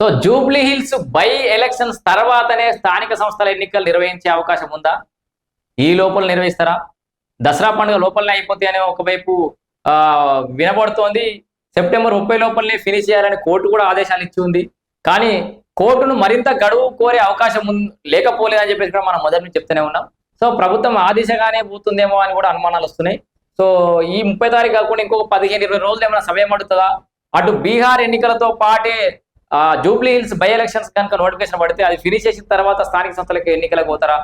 So Jubilee Hills by elections తర్వాతనే స్థానిక సంస్థల ఎన్నికలు నిర్వహించే అవకాశం ఉందా? ఈ లోపల నిర్వహిస్తారా? దసరా పండుగ లోపలనే అయిపోతాయి అనే ఒకవైపు ఆ వినబడుతోంది. సెప్టెంబర్ ముప్పై లోపలనే ఫినిష్ చేయాలని కోర్టు కూడా ఆదేశాలు ఇచ్చి ఉంది. కానీ కోర్టును మరింత గడువు కోరే అవకాశం లేకపోలేదని చెప్పేసి కూడా మనం మొదటి నుంచి చెప్తూనే ఉన్నాం. సో ప్రభుత్వం ఆ దిశగానే పోతుందేమో అని కూడా అనుమానాలు వస్తున్నాయి. సో ఈ ముప్పై తారీఖు కాకుండా ఇంకొక పదిహేను ఇరవై రోజులు ఏమైనా సమయం పడుతుందా? అటు బీహార్ ఎన్నికలతో పాటే ఆ, జూబ్లీ హిల్స్ బై ఎలక్షన్స్ కనుక నోటిఫికేషన్ పడితే అది ఫినిష్ చేసిన తర్వాత స్థానిక సంస్థలకు ఎన్నికలకు పోతారా?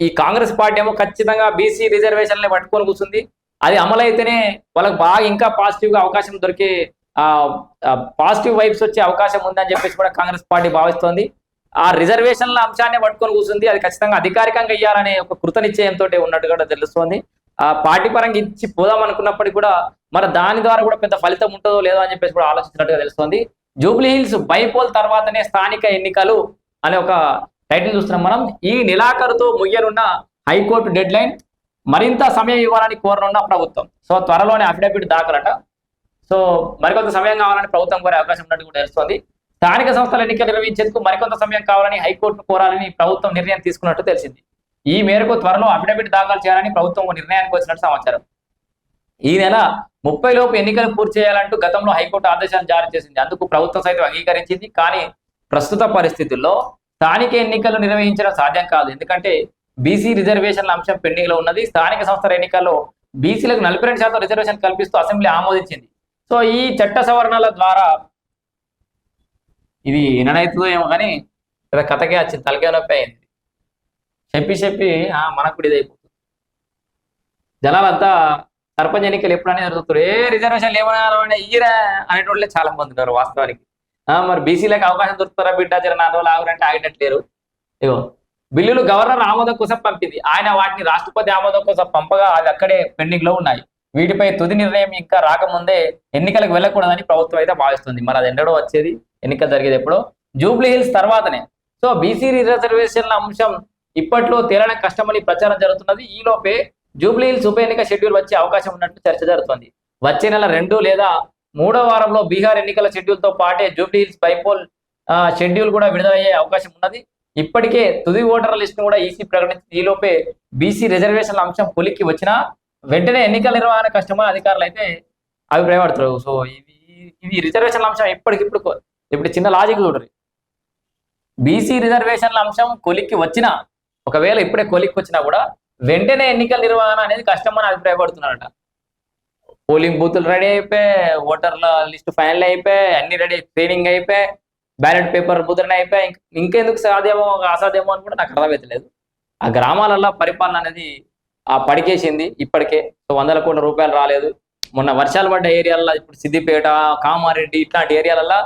ఈ కాంగ్రెస్ పార్టీ ఏమో ఖచ్చితంగా బీసీ రిజర్వేషన్లే పట్టుకొని కూర్చుంది. అది అమలైతేనే వాళ్ళకి బాగా ఇంకా పాజిటివ్గా అవకాశం దొరికే ఆ పాజిటివ్ వైబ్స్ వచ్చే అవకాశం ఉందని చెప్పేసి కూడా కాంగ్రెస్ పార్టీ భావిస్తోంది. ఆ రిజర్వేషన్ల అంశాన్ని పట్టుకొని కూర్చుంది. అది ఖచ్చితంగా అధికారికంగా ఇయ్యాలనే ఒక కృత నిశ్చయంతో ఉన్నట్టు కూడా తెలుస్తోంది. ఆ పార్టీ పరంగా ఇచ్చి పోదాం అనుకున్నప్పటికీ కూడా మరి దాని ద్వారా కూడా పెద్ద ఫలితం ఉంటుందో లేదో అని చెప్పేసి కూడా ఆలోచించినట్టుగా తెలుస్తోంది. జూబ్లీ హిల్స్ బైపోల్ తర్వాతనే స్థానిక ఎన్నికలు అనే ఒక టైటిల్ చూస్తున్నాం మనం. ఈ నిలాఖరుతో ముయ్యనున్న హైకోర్టు డెడ్ లైన్ మరింత సమయం ఇవ్వాలని కోరనున్న ప్రభుత్వం. సో త్వరలోనే అఫిడవిట్ దాఖలట. సో మరికొంత సమయం కావాలని ప్రభుత్వం కోరే అవకాశం ఉన్నట్టు కూడా తెలుస్తోంది. స్థానిక సంస్థల ఎన్నికలు నిర్వహించేందుకు మరికొంత సమయం కావాలని హైకోర్టును కోరాలని ప్రభుత్వం నిర్ణయం తీసుకున్నట్టు తెలిసింది. ఈ మేరకు త్వరలో అఫిడవిట్ దాఖలు చేయాలని ప్రభుత్వం నిర్ణయానికి వచ్చినట్టు సమాచారం. ఈ నెల ముప్పై లోపు ఎన్నికలు పూర్తి చేయాలంటూ గతంలో హైకోర్టు ఆదేశాలు జారీ చేసింది. అందుకు ప్రభుత్వం సైతం అంగీకరించింది. కానీ ప్రస్తుత పరిస్థితుల్లో స్థానిక ఎన్నికలు నిర్వహించడం సాధ్యం కాదు. ఎందుకంటే బీసీ రిజర్వేషన్ల అంశం పెండింగ్లో ఉన్నది. స్థానిక సంస్థల ఎన్నికల్లో బీసీలకు నలభై రెండు శాతం రిజర్వేషన్ కల్పిస్తూ అసెంబ్లీ ఆమోదించింది. సో ఈ చట్ట సవరణల ద్వారా ఇది ఎననైతుందో ఏమో కానీ కథకే వచ్చింది. తలకే నొప్పి అయింది. చెప్పి చెప్పి ఆ, మనకు కూడా ఇది అయిపోతుంది జనాలంతా సర్పంచ్ ఎన్నికలు ఎప్పుడైనా జరుగుతారు ఏ రిజర్వేషన్ ఏమన్నా ఇయ్యరా అనేటోళ్ళే చాలా మంది ఉన్నారు వాస్తవానికి. మరి బీసీలకు అవకాశం దొరుకుతారా బిడ్డ జర నాలుగు రోజులు ఆగురంటే ఆగినట్లేరు ఇగో బిల్లులు గవర్నర్ ఆమోదం కోసం పంపింది. ఆయన వాటిని రాష్ట్రపతి ఆమోదం కోసం పంపగా అవి అక్కడే పెండింగ్లో ఉన్నాయి. వీటిపై తుది నిర్ణయం ఇంకా రాకముందే ఎన్నికలకు వెళ్ళకూడదని ప్రభుత్వం అయితే భావిస్తుంది. మరి అది ఎన్నడో వచ్చేది? ఎన్నికలు జరిగేది ఎప్పుడో? జూబ్లీ హిల్స్ తర్వాతనే. సో బీసీ రిజర్వేషన్ల అంశం ఇప్పట్లో తేలడం కష్టమని ప్రచారం జరుగుతున్నది. ఈ జూబ్లీహిల్స్ జూబ్లీ హిల్స్ ఉప ఎన్నిక షెడ్యూల్ వచ్చే అవకాశం ఉన్నట్టు చర్చ జరుగుతుంది. వచ్చే నెల రెండు లేదా మూడో వారంలో బీహార్ ఎన్నికల షెడ్యూల్తో పాటే జూబ్లీ హిల్స్ బైపోల్ షెడ్యూల్ కూడా విడుదలయ్యే అవకాశం ఉన్నది. ఇప్పటికే తుది ఓటర్ల లిస్ట్ కూడా ఈసీ ప్రకటించి ఈలోపే బీసీ రిజర్వేషన్ల అంశం పులికి వచ్చినా వెంటనే ఎన్నికల నిర్వహణ కష్టమని అధికారులు అయితే అభిప్రాయపడతారు. సో ఇది ఇది రిజర్వేషన్ల అంశం ఇప్పటికిప్పుడు ఇప్పుడు చిన్న లాజిక్ చూడరు బీసీ రిజర్వేషన్ల అంశం కొలిక్కి వచ్చినా ఒకవేళ ఇప్పుడే కొలిక్కి వచ్చినా కూడా వెంటనే ఎన్నికల నిర్వహణ అనేది కష్టమని అభిప్రాయపడుతున్నారట. పోలింగ్ బూతులు రెడీ అయిపోయి ఓటర్ల లిస్ట్ ఫైనల్ అయిపోయి అన్ని రెడీ ట్రైనింగ్ అయిపోయి బ్యాలెట్ పేపర్ ముద్రణ అయిపోయి ఇంకెందుకు సాధ్యమో అసాధ్యమో అని కూడా నాకు అర్థమవుతలేదు ఆ గ్రామాలలో పరిపాలన అనేది ఆ పడికేసింది ఇప్పటికే. సో వందల కోట్ల రూపాయలు రాలేదు. మొన్న వర్షాలు పడ్డ ఏరియాలలో ఇప్పుడు సిద్దిపేట కామారెడ్డి ఇట్లాంటి ఏరియాలలో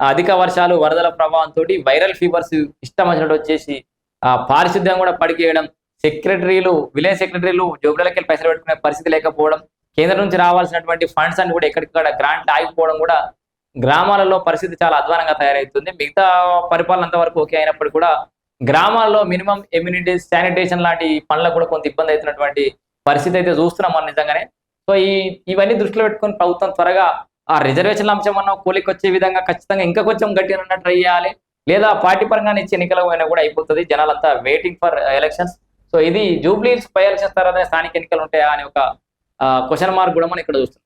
అధిక వర్షాలు వరదల ప్రభావంతో వైరల్ ఫీవర్స్ ఇష్టం వచ్చినట్టు వచ్చేసి ఆ పారిశుద్ధ్యం కూడా పడికేయడం సెక్రటరీలు విలేజ్ సెక్రటరీలు జోబులకి వెళ్ళి పైసలు పెట్టుకునే పరిస్థితి లేకపోవడం కేంద్రం నుంచి రావాల్సినటువంటి ఫండ్స్ అని కూడా ఎక్కడికక్కడ గ్రాంట్ ఆగిపోవడం కూడా గ్రామాలలో పరిస్థితి చాలా అధ్వానంగా తయారవుతుంది మిగతా పరిపాలన అంతవరకు ఓకే అయినప్పుడు కూడా గ్రామాల్లో మినిమం ఎమ్యూనిటీస్ శానిటేషన్ లాంటి పనులకు కూడా కొంత ఇబ్బంది అవుతున్నటువంటి పరిస్థితి అయితే చూస్తున్నాం మనం నిజంగానే. సో ఈ ఇవన్నీ దృష్టిలో పెట్టుకొని ప్రభుత్వం త్వరగా ఆ రిజర్వేషన్ల అంశం అన్న కూలికి వచ్చే విధంగా ఖచ్చితంగా ఇంకా కొంచెం గట్టిగా ట్రై చేయాలి. లేదా పార్టీ పరంగా ఇచ్చే ఎన్నికల కూడా అయిపోతుంది. జనాలంతా వెయిటింగ్ ఫర్ ఎలక్షన్స్ సో ఇది జూబ్లీ పై ఎలక్షన్స్ తర్వాత స్థానిక ఎన్నికలు ఉంటాయా అనే ఒక క్వశ్చన్ మార్క్ కూడా మనం ఇక్కడ చూస్తున్నాం.